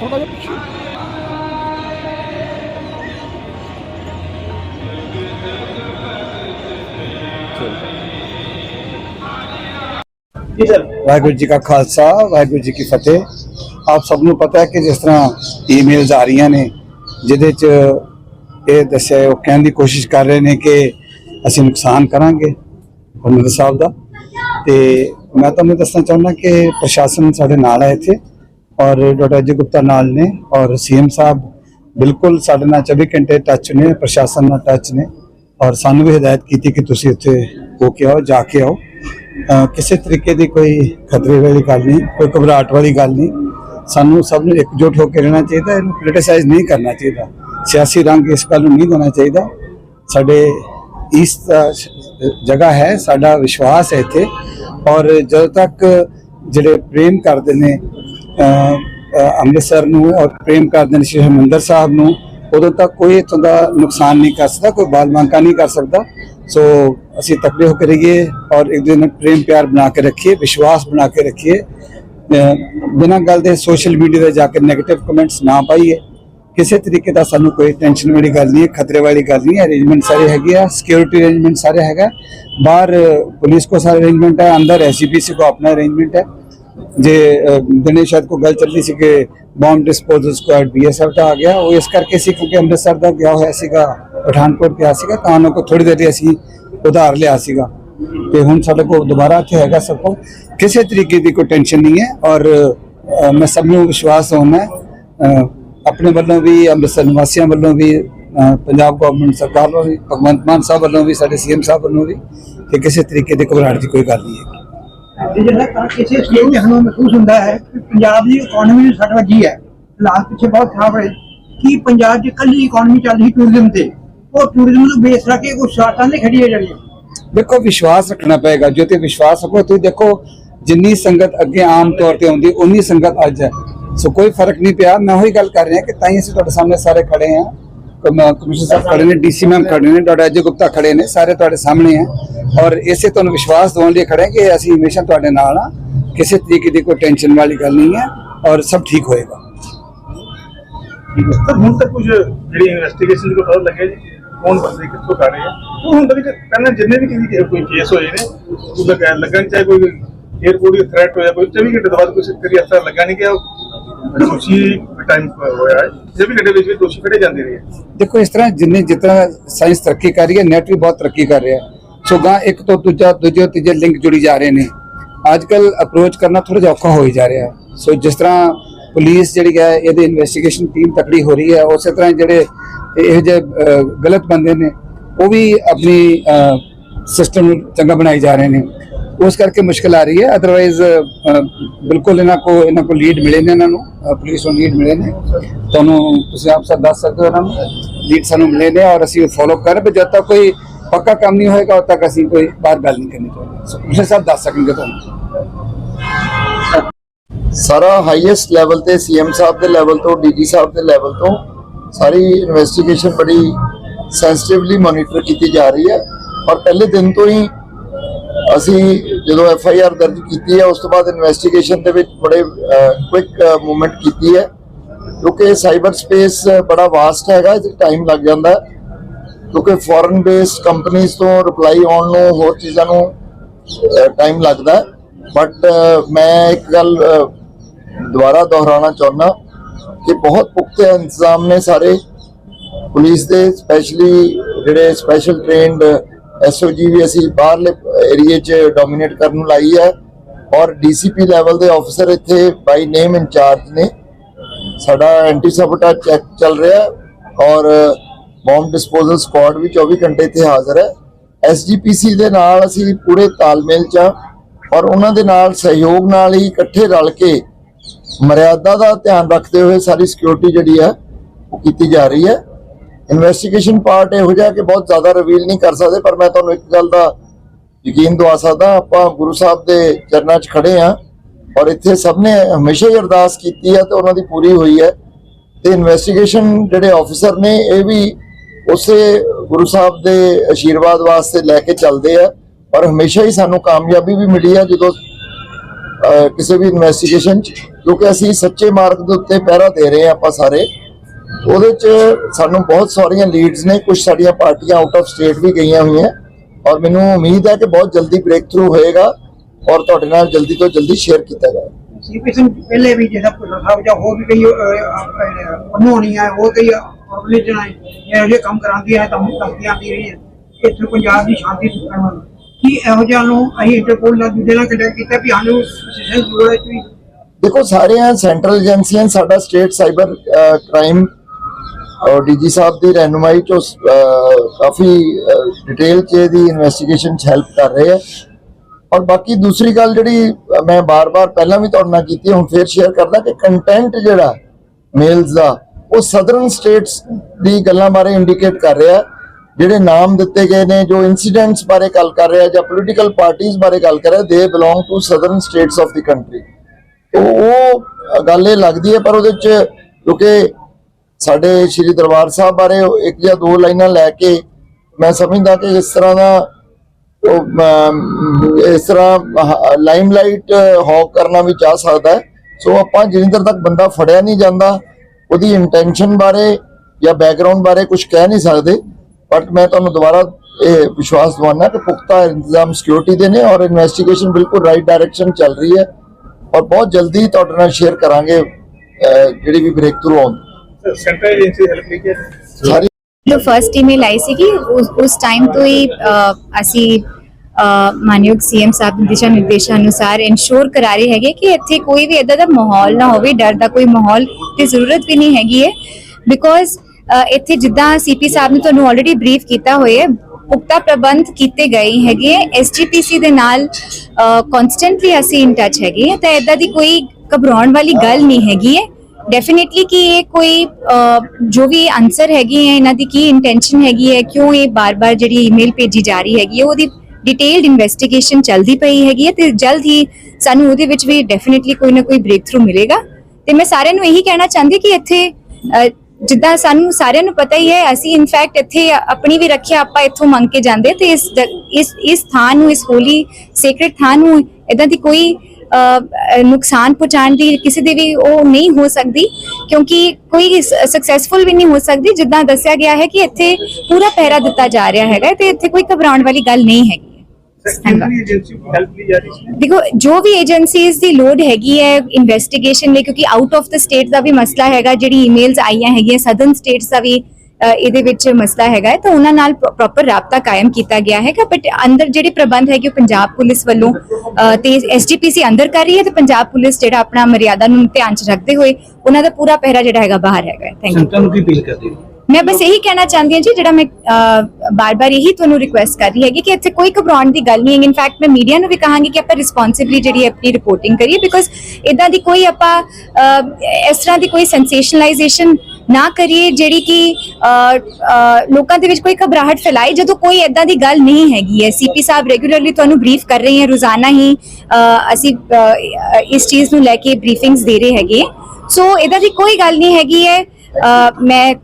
ਥੋੜਾ ਜਿਹਾ ਪਿੱਛੇ ਜੀ ਸਰ ਵਾਹਿਗੁਰੂ ਜੀ ਕਾ ਖਾਲਸਾ, ਵਾਹਿਗੁਰੂ ਜੀ ਕੀ ਫਤਿਹ। ਆਪ ਸਭ ਨੂੰ ਪਤਾ ਹੈ ਕਿ ਜਿਸ ਤਰ੍ਹਾਂ ਈਮੇਲਸ ਆ ਰਹੀਆਂ ਨੇ, ਜਿਹਦੇ ਚ ਇਹ ਦੱਸਿਆ ਉਹ ਕਹਿਣ ਦੀ ਕੋਸ਼ਿਸ਼ ਕਰ ਰਹੇ ਨੇ ਕਿ ਅਸੀਂ ਨੁਕਸਾਨ ਕਰਾਂਗੇ। ਹਰਮੰਦਰ ਸਾਹਿਬ ਦਾ। ਤੇ ਮੈਂ ਤੁਹਾਨੂੰ ਦੱਸਣਾ ਚਾਹੁੰਦਾ ਕਿ ਪ੍ਰਸ਼ਾਸਨ ਸਾਡੇ ਨਾਲ ਹੈ ਇੱਥੇ ਔਰ ਡਾਕਟਰ ਅਜੇ ਗੁਪਤਾ ਨਾਲ ਨੇ ਔਰ ਸੀਐਮ ਸਾਹਿਬ ਬਿਲਕੁਲ ਸਾਡੇ ਨਾਲ 24 ਘੰਟੇ ਟੱਚ ਨੇ, ਪ੍ਰਸ਼ਾਸਨ ਨਾਲ ਟੱਚ ਨੇ ਔਰ ਸਾਨੂੰ ਵੀ ਹਦਾਇਤ ਕੀਤੀ ਕਿ ਤੁਸੀਂ ਉੱਥੇ ਹੋ ਕੇ ਆਓ, ਜਾ ਕੇ ਆਓ। ਕਿਸੇ ਤਰੀਕੇ ਦੀ ਕੋਈ ਖਤਰੇ ਵਾਲੀ ਗੱਲ ਨਹੀਂ, ਕੋਈ ਘਬਰਾਹਟ ਵਾਲੀ ਗੱਲ ਨਹੀਂ। ਸਾਨੂੰ ਸਭ ਨੂੰ ਇਕਜੁੱਟ ਹੋ ਕੇ ਰਹਿਣਾ ਚਾਹੀਦਾ, ਇਹਨੂੰ ਪੋਲਿਟਿਸਾਈਜ਼ ਨਹੀਂ ਕਰਨਾ ਚਾਹੀਦਾ। ਸਿਆਸੀ ਰੰਗ ਇਸ ਗੱਲ ਨੂੰ ਨਹੀਂ ਦੇਣਾ ਚਾਹੀਦਾ। ਸਾਡੇ ਇਸ ਜਗ੍ਹਾ ਹੈ, ਸਾਡਾ ਵਿਸ਼ਵਾਸ ਹੈ ਇੱਥੇ। ਔਰ ਜਦੋਂ ਤੱਕ ਜਿਹੜੇ ਪ੍ਰੇਮ ਕਰਦੇ ਨੇ ਅੰਮ੍ਰਿਤਸਰ ਨੂੰ ਔਰ ਪ੍ਰੇਮ ਕਰਦੇ ਨੇ ਸ਼੍ਰੀ ਹਰਿਮੰਦਰ ਸਾਹਿਬ ਨੂੰ, ਉਦੋਂ ਤੱਕ ਕੋਈ ਇੱਥੋਂ ਦਾ ਨੁਕਸਾਨ ਨਹੀਂ ਕਰ ਸਕਦਾ, ਕੋਈ ਬਾਲ ਬਾਂਕਾ ਨਹੀਂ ਕਰ ਸਕਦਾ। ਸੋ ਅਸੀਂ ਤਕੜੇ ਹੋ ਕੇ ਰਹੀਏ ਔਰ ਇੱਕ ਦੂਜੇ ਨਾਲ ਪ੍ਰੇਮ ਪਿਆਰ ਬਣਾ ਕੇ ਰੱਖੀਏ, ਵਿਸ਼ਵਾਸ ਬਣਾ ਕੇ ਰੱਖੀਏ। ਬਿਨਾਂ ਗੱਲ ਦੇ ਸੋਸ਼ਲ ਮੀਡੀਆ ਤੇ ਜਾ ਕੇ 네ਗੇਟਿਵ ਕਮੈਂਟਸ ਨਾ ਪਾਈਏ। ਕਿਸੇ ਤਰੀਕੇ ਦਾ ਸਾਨੂੰ ਕੋਈ ਟੈਨਸ਼ਨ ਵਾਲੀ ਗੱਲ ਨਹੀਂ ਹੈ ਖਤਰੇ ਵਾਲੀ ਗੱਲ ਨਹੀਂ ਹੈ ਅਰੇਂਜਮੈਂਟ ਸਾਰੇ ਹੈਗੇ ਆ ਸਿਕਿਉਰਿਟੀ ਅਰੇਂਜਮੈਂਟ ਸਾਰੇ ਹੈਗਾ ਬਾਹਰ ਪੁਲਿਸ को सारा अरेंजमेंट है अंदर एसजीपीसी को अपना अरेंजमेंट है ਜੇ ਅਹ, ਦਿਨੇ ਸ਼ਾਇਦ ਕੋਈ ਗੱਲ ਚੱਲਦੀ ਸੀ ਕਿ ਬੰਬ ਡਿਸਪੋਜ਼ਲ ਸਕੁਆਡ ਬੀਐਸਐਫ ਦਾ ਆ ਗਿਆ ਉਹ ਇਸ ਕਰਕੇ ਸੀ ਕਿਉਂਕਿ ਅੰਮ੍ਰਿਤਸਰ ਦਾ ਗਿਆ ਹੋਇਆ ਸੀਗਾ ਪਠਾਨਕੋਟ ਗਿਆ ਸੀਗਾ ਤਾਂ ਉਹਨਾਂ ਕੋ ਥੋੜੀ ਦੇਰ ਲਈ ਅਸੀਂ ਉਧਾਰ ਲਿਆ ਸੀਗਾ ਤੇ ਹੁਣ ਸਾਡੇ ਕੋਲ ਦੁਬਾਰਾ ਇੱਥੇ ਹੈਗਾ ਸਭ ਕੋਲ ਕਿਸੇ ਤਰੀਕੇ ਦੀ ਕੋਈ ਟੈਨਸ਼ਨ ਨਹੀਂ ਹੈ ਔਰ ਅਹ, ਮੈਂ ਸਭ ਨੂੰ ਵਿਸ਼ਵਾਸ ਹੋਣਾ ਹੈ ਅਹ, ਆਪਣੇ ਵੱਲੋਂ ਵੀ ਅੰਮ੍ਰਿਤਸਰ ਨਿਵਾਸੀਆਂ ਵੱਲੋਂ ਵੀ ਪੰਜਾਬ ਗਵਰਨਮੈਂਟ ਸਰਕਾਰ ਵੱਲੋਂ ਵੀ ਭਗਵੰਤ ਮਾਨ ਸਾਹਿਬ ਵੱਲੋਂ ਵੀ ਸਾਡੇ ਸੀਐਮ ਸਾਹਿਬ ਵੱਲੋਂ ਵੀ ਕਿ ਕਿਸੇ ਤਰੀਕੇ ਦੀ ਘਬਰਾਹਟ ਦੀ ਕੋਈ ਗੱਲ ਨਹੀਂ ਹੈ। ਜਿਹੜਾ ਤਾਂ ਕਿਸੇ ਸਟੇਜ ਤੇ ਸਾਨੂੰ ਮਹਿਸੂਸ ਹੁੰਦਾ ਹੈ ਕਿ ਪੰਜਾਬ ਦੀ ਇਕਨੋਮੀ ਨੂੰ ਹੈ ਹਾਲਾਤ ਪਿੱਛੇ ਬਹੁਤ ਖਰਾਬ ਰਹੇ ਕੀ ਪੰਜਾਬ 'ਚ ਕੱਲੀ ਇਕਨੋਮੀ ਚੱਲ ਰਹੀ ਟੂਰਿਜ਼ਮ ਤੇ? ਉਹ ਟੂਰਿਜ਼ਮ ਨੂੰ ਬੇਸ ਰੱਖ ਕੇ ਕੁਝ ਸ਼ਾਰਟਾਂ ਤੇ ਖੜੀ ਹੈ ਜਿਹੜੀਆਂ ਦੇਖੋ ਵਿਸ਼ਵਾਸ ਰੱਖਣਾ ਪਏਗਾ ਜੋ ਤੇ ਵਿਸ਼ਵਾਸ ਰੱਖੋ ਤੁਸੀਂ ਦੇਖੋ ਜਿੰਨੀ ਸੰਗਤ ਅੱਗੇ ਆਮ ਤੌਰ ਤੇ ਆਉਂਦੀ ਉਨੀ ਸੰਗਤ ਅੱਜ ਹੈ। ਸੋ ਕੋਈ ਫ਼ਰਕ ਨਹੀਂ ਪਿਆ ਮੈਂ ਉਹੀ ਗੱਲ ਕਰ ਰਿਹਾ ਕਿ ਤਾਂ ਹੀ ਅਸੀਂ ਤੁਹਾਡੇ ਸਾਹਮਣੇ ਸਾਰੇ ਖੜੇ ਹਾਂ ਕਮਿਸ਼ਨਰ ਸਾਹਿਬ ਖੜੇ ਨੇ ਡੀਸੀ ਮੈਮ ਖੜੇ ਨੇ ਡਾਕਟਰ ਅਜੇ ਗੁਪਤਾ ਖੜੇ ਨੇ ਸਾਰੇ ਤੁਹਾਡੇ ਸਾਹਮਣੇ ਹੈ ਔਰ ਇਸੇ ਤੁਹਾਨੂੰ ਵਿਸ਼ਵਾਸ ਦਿਵਾਉਣ ਲਈ ਖੜੇ ਹਾਂ ਕਿ ਅਸੀਂ ਹਮੇਸ਼ਾ ਤੁਹਾਡੇ ਨਾਲ ਆ ਕਿਸੇ ਤਰੀਕੇ ਦੀ ਕੋਈ ਟੈਨਸ਼ਨ ਵਾਲੀ ਗੱਲ ਨਹੀਂ ਹੈ ਔਰ ਸਭ ਠੀਕ ਹੋਏਗਾ ਸਰ ਹੁਣ ਤੱਕ ਕੁਝ ਜਿਹੜੀ ਇਨਵੈਸਟੀਗੇਸ਼ਨ ਦੀ ਕੋਈ ਪਤਾ ਲੱਗਿਆ ਜੀ ਕੌਣ ਬੰਦੇ ਕਿੱਥੋਂ ਕਰ ਰਹੇ ਆ ਉਹ ਹੁਣ ਤੱਕ ਜੇ ਪਹਿਲਾਂ ਜਿੰਨੇ ਵੀ ਕਿਸੇ ਕੋਈ ਕੇਸ ਹੋਏ ਨੇ ਉਹਦਾ ਕਹਿ ਲੱਗਣ, ਚਾਹੇ ਕੋਈ 에어ਪੋਰਟ ਦੀ ਥ੍ਰੈਟ ਹੋਇਆ ਕੋਈ 24 ਘੰਟੇ ਤੋਂ ਬਾਅਦ ਕੋਈ ਕਰੀ ਅਸਰ ਲੱਗਾ ਨਹੀਂ ਕਿ ਉਹ ਦੋਸ਼ੀ ਟਾਈਮ ਹੋਇਆ ਹੈ। 24 ਘੰਟੇ ਵਿੱਚ ਵੀ ਦੋਸ਼ੀ ਫੜੇ ਜਾਂਦੇ ਰਹੇ ਦੇਖੋ, ਇਸ ਤਰ੍ਹਾਂ ਜਿੰਨੇ ਜਿਤਨਾ ਸਾਇੰਸ ਤਰੱਕੀ ਕਰ ਰਹੀ ਹੈ, ਨੈਟ ਵੀ ਬਹੁਤ ਤਰੱਕੀ ਕਰ ਰਿਹਾ ਸੋ ਗਾਂ ਇੱਕ ਤੋਂ ਦੂਜਾ, ਦੂਜੇ, ਤੀਜੇ ਲਿੰਕ ਜੁੜੀ ਜਾ ਰਹੇ ਨੇ। ਅੱਜ ਕੱਲ ਅਪਰੋਚ ਕਰਨਾ ਥੋੜਾ ਜਿਹਾ ਔਖਾ ਹੋਈ ਜਾ ਰਿਹਾ ਸੋ ਜਿਸ ਤਰ੍ਹਾਂ ਪੁਲਿਸ ਜਿਹੜੀ ਹੈ, ਇਹਦੀ ਇਨਵੈਸਟੀਗੇਸ਼ਨ ਟੀਮ ਤਕੜੀ ਹੋ ਰਹੀ ਹੈ, ਉਸੇ ਤਰ੍ਹਾਂ ਜਿਹੜੇ ਇਹੋ ਜਿਹੇ ਗਲਤ ਬੰਦੇ ਨੇ, ਉਹ ਵੀ ਆਪਣੀ ਸਿਸਟਮ ਨੂੰ ਚੰਗਾ ਬਣਾਈ ਜਾ ਰਹੇ ਨੇ। ਉਸ ਕਰਕੇ ਮੁਸ਼ਕਲ ਆ ਰਹੀ ਹੈ। ਅਦਰਵਾਈਜ਼ ਬਿਲਕੁਲ ਇਹਨਾਂ ਕੋ ਇਹਨਾਂ ਕੋ ਲੀਡ ਮਿਲੇ ਨੇ ਇਹਨਾਂ ਨੂੰ। ਪੁਲਿਸ ਨੂੰ ਲੀਡ ਮਿਲੇ ਨੇ। ਤੁਹਾਨੂੰ ਤੁਸੀਂ ਆਪ ਸਭ ਦੱਸ ਸਕਦੇ ਹੋ ਇਹਨਾਂ ਨੂੰ। ਲੀਡ ਸਾਨੂੰ ਮਿਲੇ ਨੇ ਔਰ ਅਸੀਂ ਫੋਲੋ ਕਰ ਰਹੇ ਜਦ ਤੱਕ ਕੋਈ ਪੱਕਾ ਕੰਮ ਨਹੀਂ ਹੋਏਗਾ, ਉਦ ਤੱਕ ਅਸੀਂ ਕੋਈ ਬਾਹਰ ਗੱਲ ਨਹੀਂ ਕਰਨੀ ਚਾਹੁੰਦੇ। ਸੋ ਤੁਸੀਂ ਸਭ ਦੱਸ ਸਕਣਗੇ ਤੁਹਾਨੂੰ। ਸਾਰਾ ਹਾਈਐਸਟ ਲੈਵਲ ਤੇ ਸੀਐਮ ਸਾਹਿਬ ਦੇ ਲੈਵਲ ਤੋਂ ਡੀਜੀ ਸਾਹਿਬ ਦੇ ਲੈਵਲ ਤੋਂ ਸਾਰੀ ਇਨਵੈਸਟੀਗੇਸ਼ਨ ਬੜੀ ਸੈਂਸਿਟਿਵਲੀ ਮੋਨੀਟਰ ਕੀਤੀ ਜਾ ਰਹੀ ਹੈ। ਔਰ ਪਹਿਲੇ ਦਿਨ ਤੋਂ ਹੀ ਅਸੀਂ ਜਦੋਂ ਐਫ ਆਈ ਆਰ ਦਰਜ ਕੀਤੀ ਹੈ, ਉਸ ਤੋਂ ਬਾਅਦ ਇਨਵੈਸਟੀਗੇਸ਼ਨ ਦੇ ਵਿੱਚ ਬੜੇ ਕੁਇਕ ਮੂਵਮੈਂਟ ਕੀਤੀ ਹੈ। ਕਿਉਂਕਿ ਸਾਈਬਰ ਸਪੇਸ ਬੜਾ ਵਾਸਟ ਹੈਗਾ ਇਹ ਟਾਈਮ ਲੱਗ ਜਾਂਦਾ ਕਿਉਂਕਿ ਫੋਰਨ ਬੇਸਡ ਕੰਪਨੀਆਂ ਤੋਂ ਰਿਪਲਾਈ ਆਉਣ ਨੂੰ ਹੋਰ ਚੀਜ਼ਾਂ ਨੂੰ ਟਾਈਮ ਲੱਗਦਾ ਬਟ ਮੈਂ ਇੱਕ ਗੱਲ ਦੁਬਾਰਾ ਦੁਹਰਾਉਣਾ ਚਾਹੁੰਦਾ ਕਿ ਬਹੁਤ ਪੁਖਤੇ ਇੰਤਜ਼ਾਮ ਨੇ ਸਾਰੇ। ਪੁਲਿਸ ਦੇ ਸਪੈਸ਼ਲੀ ਜਿਹੜੇ ਸਪੈਸ਼ਲ ਟ੍ਰੇਨਡ ਐਸਓਜੀ ਵੀ ਅਸੀਂ ਬਾਹਰਲੇ ਏਰੀਏ 'ਚ ਡੋਮੀਨੇਟ ਕਰਨ ਨੂੰ ਲਾਈ ਹੈ ਔਰ ਡੀਸੀਪੀ ਲੈਵਲ ਦੇ ਆਫੀਸਰ ਇੱਥੇ ਬਾਈ ਨੇਮ ਇੰਚਾਰਜ ਨੇ। ਸਾਡਾ ਐਂਟੀ ਸਬਟਾ ਚੈੱਕ ਚੱਲ ਰਿਹਾ ਔਰ ਬੰਬ ਡਿਸਪੋਜ਼ਲ ਸਕੁਆਡ ਵੀ 24 ਘੰਟੇ ਇੱਥੇ ਹਾਜ਼ਰ ਹੈ। ਐਸਜੀਪੀਸੀ ਦੇ ਨਾਲ ਅਸੀਂ ਪੂਰੇ ਤਾਲਮੇਲ 'ਚ ਹਾਂ ਔਰ ਉਹਨਾਂ ਦੇ ਨਾਲ ਸਹਿਯੋਗ ਨਾਲ ਹੀ ਇਕੱਠੇ ਰਲ ਕੇ ਮਰਿਆਦਾ ਦਾ ਧਿਆਨ ਰੱਖਦੇ ਹੋਏ ਸਾਰੀ ਸਿਕਿਉਰਿਟੀ ਜਿਹੜੀ ਹੈ ਉਹ ਕੀਤੀ ਜਾ ਰਹੀ ਹੈ। ਇਨਵੈਸਟੀਗੇਸ਼ਨ ਪਾਰਟ ਇਹੋ ਜਿਹਾ ਕਿ ਬਹੁਤ ਜ਼ਿਆਦਾ ਰਿਵੀਲ ਨਹੀਂ ਕਰ ਸਕਦੇ ਪਰ ਮੈਂ ਤੁਹਾਨੂੰ ਇੱਕ ਗੱਲ ਦਾ ਯਕੀਨ ਦਵਾ ਸਕਦਾ ਆਪਾਂ ਗੁਰੂ ਸਾਹਿਬ ਦੇ ਚਰਨਾਂ 'ਚ ਖੜੇ ਆ ਔਰ ਇੱਥੇ ਸਭ ਨੇ ਹਮੇਸ਼ਾ ਹੀ ਅਰਦਾਸ ਕੀਤੀ ਹੈ ਤੇ ਉਹਨਾਂ ਦੀ ਪੂਰੀ ਹੋਈ ਹੈ ਤੇ ਇਨਵੈਸਟੀਗੇਸ਼ਨ ਜਿਹੜੇ ਆਫੀਸਰ ਨੇ ਇਹ ਵੀ ਉਸੇ ਗੁਰੂ ਸਾਹਿਬ ਦੇ ਆਸ਼ੀਰਵਾਦ ਵਾਸਤੇ ਲੈ ਕੇ ਚੱਲਦੇ ਆ ਔਰ ਹਮੇਸ਼ਾ ਹੀ ਸਾਨੂੰ ਕਾਮਯਾਬੀ ਵੀ ਮਿਲੀ ਹੈ ਜਦੋਂ ਅਹ, ਕਿਸੇ ਵੀ ਇਨਵੈਸਟੀਗੇਸ਼ਨ ਕਿਉਂਕਿ ਅਸੀਂ ਸੱਚੇ ਮਾਰਗ ਦੇ ਉੱਤੇ ਪਹਿਰਾ ਦੇ ਰਹੇ ਹਾਂ ਆਪਾਂ ਸਾਰੇ। ਉਹਦੇ ਚ ਸਾਨੂੰ ਬਹੁਤ ਸਾਰੀਆਂ ਲੀਡਸ ਨੇ ਕੁਝ ਸਾਡੀਆਂ ਪਾਰਟੀਆਂ ਆਊਟ ਆਫ ਸਟੇਟ ਵੀ ਗਈਆਂ ਹੋਈਆਂ। ਔਰ ਮੈਨੂੰ ਉਮੀਦ ਹੈ ਕਿ ਬਹੁਤ ਜਲਦੀ ਬ੍ਰੇਕ ਥਰੂ ਹੋਏਗਾ ਔਰ ਤੁਹਾਡੇ ਨਾਲ ਜਲਦੀ ਤੋਂ ਜਲਦੀ ਸ਼ੇਅਰ ਕੀਤਾ ਜਾਏਗਾ ਸੀਪੀ ਸਿੰਘ ਪਹਿਲੇ ਵੀ ਜਿਹੜਾ ਭੁੱਲਰ ਸਾਹਿਬ ਜਾਂ ਹੋਰ ਵੀ ਕਈ ਅਨੋਣੀ ਹੈ ਉਹ ਕਈ ਆਰਗੇਨਾਈਜੇਸ਼ਨ ਹੈ ਇਹੋ ਜਿਹੇ ਕੰਮ ਕਰਾਉਂਦੀ ਹੈ ਤਾਂ ਧਮਕੀਆਂ ਆਉਂਦੀ ਰਹੀ ਹੈ ਇੱਥੇ ਪੰਜਾਬ ਦੀ ਸ਼ਾਂਤੀ ਸੁਖਾਉਣ ਵਾਲੀ। ਕੀ ਇਹੋ ਜਿਹਾ ਨੂੰ ਅਸੀਂ ਇੰਟਰਪੋਲ ਨਾਲ ਦੂਜੇ ਨਾਲ ਕੰਟੈਕਟ ਕੀਤਾ ਵੀ ਸਾਨੂੰ ਸਿਸਟਮ ਜ਼ਰੂਰਤ ਵੀ ਦੇਖੋ ਸਾਰੀਆਂ ਸੈਂਟਰਲ ਏਜੰਸੀਆਂ ਸਾਡਾ ਸਟੇਟ ਸਾਈਬਰ ਕ੍ਰਾਈਮ ਔਰ ਡੀਜੀ ਸਾਹਿਬ ਦੀ ਰਹਿਨੁਮਾਈ ਚ ਉਸ, ਕਾਫੀ ਡਿਟੇਲ ਚ ਇਹਦੀ ਇਨਵੈਸਟੀਗੇਸ਼ਨ ਚ ਹੈਲਪ ਕਰ ਰਹੇ ਆ ਔਰ ਬਾਕੀ ਦੂਸਰੀ ਗੱਲ ਜਿਹੜੀ ਮੈਂ ਬਾਰ-ਬਾਰ ਪਹਿਲਾਂ ਵੀ ਤੁਹਾਡੇ ਨਾਲ ਕੀਤੀ ਹੁਣ ਫੇਰ ਸ਼ੇਅਰ ਕਰਦਾ ਕਿ ਕੰਟੈਂਟ ਜਿਹੜਾ ਮੇਲਸ ਦਾ ਉਹ ਸਦਰਨ ਸਟੇਟਸ ਦੀ ਗੱਲਾਂ ਬਾਰੇ ਇੰਡੀਕੇਟ ਕਰ ਰਿਹਾ ਜਿਹੜੇ ਨਾਮ ਦਿੱਤੇ ਗਏ ਨੇ ਜੋ ਇਨਸੀਡੈਂਟਸ ਬਾਰੇ ਗੱਲ ਕਰ ਰਿਹਾ ਜਾਂ ਪੋਲੀਟੀਕਲ ਪਾਰਟੀਆਂ ਬਾਰੇ ਗੱਲ ਕਰ ਰਿਹਾ they belong to southern states of the country ਉਹ ਗੱਲ ਇਹ ਲੱਗਦੀ ਹੈ ਪਰ ਉਹਦੇ ਚ ਕਿਉਂਕਿ ਸਾਡੇ ਸ਼੍ਰੀ ਦਰਬਾਰ ਸਾਹਿਬ ਬਾਰੇ ਇੱਕ ਜਾਂ ਦੋ ਲਾਈਨਾਂ ਲੈ ਕੇ ਮੈਂ ਸਮਝਦਾ ਕਿ ਇਸ ਤਰ੍ਹਾਂ ਦਾ ਇਸ ਤਰ੍ਹਾਂ ਲਾਈਮਲਾਈਟ ਹੌਕ ਕਰਨਾ ਵੀ ਚਾਹ ਸਕਦਾ ਸੋ ਆਪਾਂ ਜਿੰਨੀ ਦੇਰ ਤੱਕ ਬੰਦਾ ਫੜਿਆ ਨਹੀਂ ਜਾਂਦਾ, ਉਹਦੀ ਇੰਟੈਂਸ਼ਨ ਬਾਰੇ ਜਾਂ ਬੈਕਗ੍ਰਾਉਂਡ ਬਾਰੇ ਕੁਝ ਕਹਿ ਨਹੀਂ ਸਕਦੇ। ਬਟ ਮੈਂ ਤੁਹਾਨੂੰ ਦੁਬਾਰਾ ਇਹ ਵਿਸ਼ਵਾਸ ਦਿਵਾਉਣਾ ਕਿ ਪੁਖਤਾ ਇੰਤਜ਼ਾਮ ਸਿਕਿਉਰਿਟੀ ਦੇ ਨੇ ਔਰ ਇਨਵੈਸਟੀਗੇਸ਼ਨ ਬਿਲਕੁਲ ਰਾਈਟ ਡਾਇਰੈਕਸ਼ਨ ਚੱਲ ਰਹੀ ਹੈ। ਔਰ ਬਹੁਤ ਜਲਦੀ ਤੁਹਾਡੇ ਨਾਲ ਸ਼ੇਅਰ ਕਰਾਂਗੇ ਜਿਹੜੀ ਵੀ ਬ੍ਰੇਕ ਥਰੂ ਆਉਂਦੀ। ਸੈਂਟਰਲ ਏਜੰਸੀ ਹੈਲਪ ਲਈ ਹੈ ਸਾਰੀ ਜੋ ਫਰਸਟ ਈਮੇਲ ਆਈ ਸੀ ਕਿ ਉਸ ਟਾਈਮ ਤੋਂ ਹੀ ਅਸੀਂ ਮਾਨਯੋਗ ਸੀਐਮ ਸਾਹਿਬ ਦੇ ਦਿਸ਼ਾ ਨਿਰਦੇਸ਼ਾਂ ਅਨੁਸਾਰ ਇਨਸ਼ੋਰ ਕਰਾ ਰਹੇ ਹੈਗੇ ਕਿ ਇੱਥੇ ਕੋਈ ਵੀ ਇਦਾਂ ਦਾ ਮਾਹੌਲ ਨਾ ਹੋਵੇ ਡਰ ਦਾ ਕੋਈ ਮਾਹੌਲ ਦੀ ਜ਼ਰੂਰਤ ਵੀ ਨਹੀਂ ਹੈਗੀ ਹੈ। ਬਿਕੋਜ਼ ਇੱਥੇ ਜਿੱਦਾਂ ਸੀਪੀ ਸਾਹਿਬ ਨੇ ਤੁਹਾਨੂੰ ਆਲਰੇਡੀ ਬਰੀਫ ਕੀਤਾ ਹੋਇਆ ਹੈ ਪੁਖਤਾ ਪ੍ਰਬੰਧ ਕੀਤੇ ਗਏ ਹੈਗੇ ਐਸਜੀਪੀਸੀ ਦੇ ਨਾਲ ਕਨਸਟੈਂਟਲੀ ਅਸੀਂ ਇਨ ਟੱਚ ਹੈਗੇ ਹਾਂ, ਤਾਂ ਇਦਾਂ ਦੀ ਕੋਈ ਘਬਰਾਉਣ ਵਾਲੀ ਗੱਲ ਨਹੀਂ ਹੈਗੀ ਹੈ। ਡੈਫੀਨਿਟਲੀ ਕਿ ਇਹ ਕੋਈ ਜੋ ਵੀ ਆਨਸਰ ਹੈਗੀ ਹੈ ਇਹਨਾਂ ਦੀ ਕੀ ਇੰਟੈਂਸ਼ਨ ਹੈਗੀ ਹੈ ਕਿਉਂ ਇਹ ਬਾਰ-ਬਾਰ ਜਿਹੜੀ ਈਮੇਲ ਭੇਜੀ ਜਾ ਰਹੀ ਹੈਗੀ ਹੈ ਉਹਦੀ ਡਿਟੇਲਡ ਇਨਵੈਸਟੀਗੇਸ਼ਨ ਚੱਲਦੀ ਪਈ ਹੈਗੀ ਹੈ ਤੇ ਜਲਦ ਹੀ ਸਾਨੂੰ ਉਹਦੇ ਵਿੱਚ ਵੀ ਡੈਫੀਨਿਟਲੀ ਕੋਈ ਨਾ ਕੋਈ ਬ੍ਰੇਕ ਥਰੂ ਮਿਲੇਗਾ ਤੇ ਮੈਂ ਸਾਰਿਆਂ ਨੂੰ ਇਹੀ ਕਹਿਣਾ ਚਾਹੁੰਦੀ ਕਿ ਇੱਥੇ ਜਿੱਦਾਂ ਸਾਨੂੰ ਸਾਰਿਆਂ ਨੂੰ ਪਤਾ ਹੀ ਹੈ ਅਸੀਂ ਇਨਫੈਕਟ ਇੱਥੇ ਆਪਣੀ ਵੀ ਰੱਖਿਆ ਆਪਾਂ ਇੱਥੋਂ ਮੰਗ ਕੇ ਜਾਂਦੇ ਤੇ ਇਸ ਇਸ ਇਸ ਥਾਂ ਨੂੰ ਇਸ ਹੋਲੀ ਸੇਕ੍ਰੇਟ ਥਾਂ ਨੂੰ ਇਦਾਂ ਦੀ ਕੋਈ ਨੁਕਸਾਨ ਪਹੁੰਚਾਉਣ ਦੀ ਕਿਸੇ ਦੇ ਵੀ ਉਹ ਨਹੀਂ ਹੋ ਸਕਦੀ ਕਿਉਂਕਿ ਕੋਈ ਸਕਸੈਸਫੁਲ ਵੀ ਨਹੀਂ ਹੋ ਸਕਦੀ ਜਿੱਦਾਂ ਦੱਸਿਆ ਗਿਆ ਹੈ ਕਿ ਇੱਥੇ ਪੂਰਾ ਪਹਿਰਾ ਦਿੱਤਾ ਜਾ ਰਿਹਾ ਹੈਗਾ ਤੇ ਇੱਥੇ ਕੋਈ ਘਬਰਾਉਣ ਵਾਲੀ ਗੱਲ ਨਹੀਂ ਹੈਗੀ। ਦੇਖੋ ਜੋ ਵੀ ਏਜੰਸੀਜ਼ ਦੀ ਲੋਡ ਹੈਗੀ ਹੈ ਇਨਵੈਸਟੀਗੇਸ਼ਨ ਲਈ ਕਿਉਂਕਿ ਆਊਟ ਆਫ ਦ ਸਟੇਟ ਦਾ ਵੀ ਮਸਲਾ ਹੈਗਾ ਜਿਹੜੀ ਈਮੇਲਸ ਆਈਆਂ ਹੈਗੀਆਂ ਸਦਰਨ ਸਟੇਟਸ ਦਾ ਵੀ ਇਹਦੇ ਵਿੱਚ ਮਸਲਾ ਹੈਗਾ ਹੈ, ਤਾਂ ਉਹਨਾਂ ਨਾਲ ਪ੍ਰੋਪਰ ਰਾਬਤਾ ਕਾਇਮ ਕੀਤਾ ਗਿਆ ਹੈਗਾ ਬਟ ਅੰਦਰ ਜਿਹੜੇ ਪ੍ਰਬੰਧ ਹੈਗੇ ਉਹ ਪੰਜਾਬ ਪੁਲਿਸ ਵੱਲੋਂ ਅ, ਤੇ ਐਸਜੀਪੀਸੀ ਅੰਦਰ ਕਰ ਰਹੀ ਹੈ ਤੇ ਪੰਜਾਬ ਪੁਲਿਸ ਜਿਹੜਾ ਆਪਣਾ ਮਰਿਆਦਾ ਨੂੰ ਧਿਆਨ ਚ ਰੱਖਦੇ ਹੋਏ ਉਹਨਾਂ ਦਾ ਪੂਰਾ ਪਹਿਰਾ ਜਿਹੜਾ ਹੈਗਾ ਬਾਹਰ ਹੈਗਾ ਥੈਂਕ ਯੂ ਸੰਤਾਂ ਨੂੰ ਕੀ ਅਪੀਲ ਕਰਦੇ ਹੋ? ਮੈਂ ਬਸ ਇਹੀ ਕਹਿਣਾ ਚਾਹੁੰਦੀ ਹਾਂ ਜੀ, ਜਿਹੜਾ ਮੈਂ ਬਾਰ-ਬਾਰ ਇਹੀ ਤੁਹਾਨੂੰ ਰਿਕੁਐਸਟ ਕਰ ਰਹੀ ਹੈਗੀ ਕਿ ਇੱਥੇ ਕੋਈ ਘਬਰਾਉਣ ਦੀ ਗੱਲ ਨਹੀਂ ਹੈ ਇਨਫੈਕਟ ਮੈਂ ਮੀਡੀਆ ਨੂੰ ਵੀ ਕਹਾਂਗੀ ਕਿ ਆਪਾਂ ਰਿਸਪੌਂਸਿਬਲੀ ਜਿਹੜੀ ਹੈ ਆਪਣੀ ਰਿਪੋਰਟਿੰਗ ਕਰੀਏ ਬਿਕੋਜ਼ ਇਦਾਂ ਦੀ ਕੋਈ ਆਪਾਂ ਇਸ ਤਰ੍ਹਾਂ ਦੀ ਕੋਈ ਸੈਂਸੇਸ਼ਨਲਾਈਜੇਸ਼ਨ ਨਾ ਕਰੀਏ ਜਿਹੜੀ ਕਿ ਲੋਕਾਂ ਦੇ ਵਿੱਚ ਕੋਈ ਘਬਰਾਹਟ ਫੈਲਾਈ ਜਦੋਂ ਕੋਈ ਇਦਾਂ ਦੀ ਗੱਲ ਨਹੀਂ ਹੈਗੀ ਹੈ। ਸੀਪੀ ਸਾਹਿਬ ਰੈਗੂਲਰਲੀ ਤੁਹਾਨੂੰ ਬਰੀਫ ਕਰ ਰਹੇ ਹੈ, ਰੋਜ਼ਾਨਾ ਹੀ ਅਸੀਂ ਇਸ ਚੀਜ਼ ਨੂੰ ਲੈ ਕੇ ਬਰੀਫਿੰਗਸ ਦੇ ਰਹੇ ਹੈਗੇ। ਸੋ ਇਦਾਂ ਦੀ ਕੋਈ ਗੱਲ ਨਹੀਂ ਹੈਗੀ ਹੈ। ਮੈਂ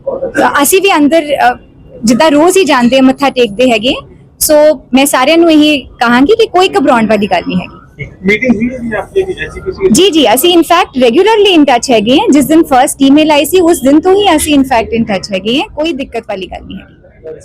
ਅਸੀਂ ਵੀ ਅੰਦਰ ਅਹ, ਜਿੱਦਾਂ ਰੋਜ਼ ਹੀ ਜਾਂਦੇ ਆ ਮੱਥਾ ਟੇਕਦੇ ਹੈਗੇ ਸੋ ਮੈਂ ਸਾਰਿਆਂ ਨੂੰ ਇਹ ਕਹਾਂਗੀ ਕਿ ਕੋਈ ਘਬਰਾਉਣ ਵਾਲੀ ਗੱਲ ਨਹੀਂ ਹੈਗੀ ਮੀਟਿੰਗ ਹੋਈ ਹੈ ਜੀ ਆਪਕੀ ਐਸਜੀਪੀਸੀ ਜੀ ਜੀ ਅਸੀਂ ਇਨਫੈਕਟ ਰੈਗੂਲਰਲੀ ਇਨ ਟੱਚ ਹੈਗੇ ਹਾਂ ਜਿਸ ਦਿਨ ਫਰਸਟ ਈਮੇਲ ਆਈ ਸੀ ਉਸ ਦਿਨ ਤੋਂ ਹੀ ਅਸੀਂ ਇਨਫੈਕਟ ਇਨ ਟੱਚ ਹੈਗੇ ਹਾਂ ਕੋਈ ਦਿੱਕਤ ਵਾਲੀ ਗੱਲ ਨਹੀਂ ਹੈਗੀ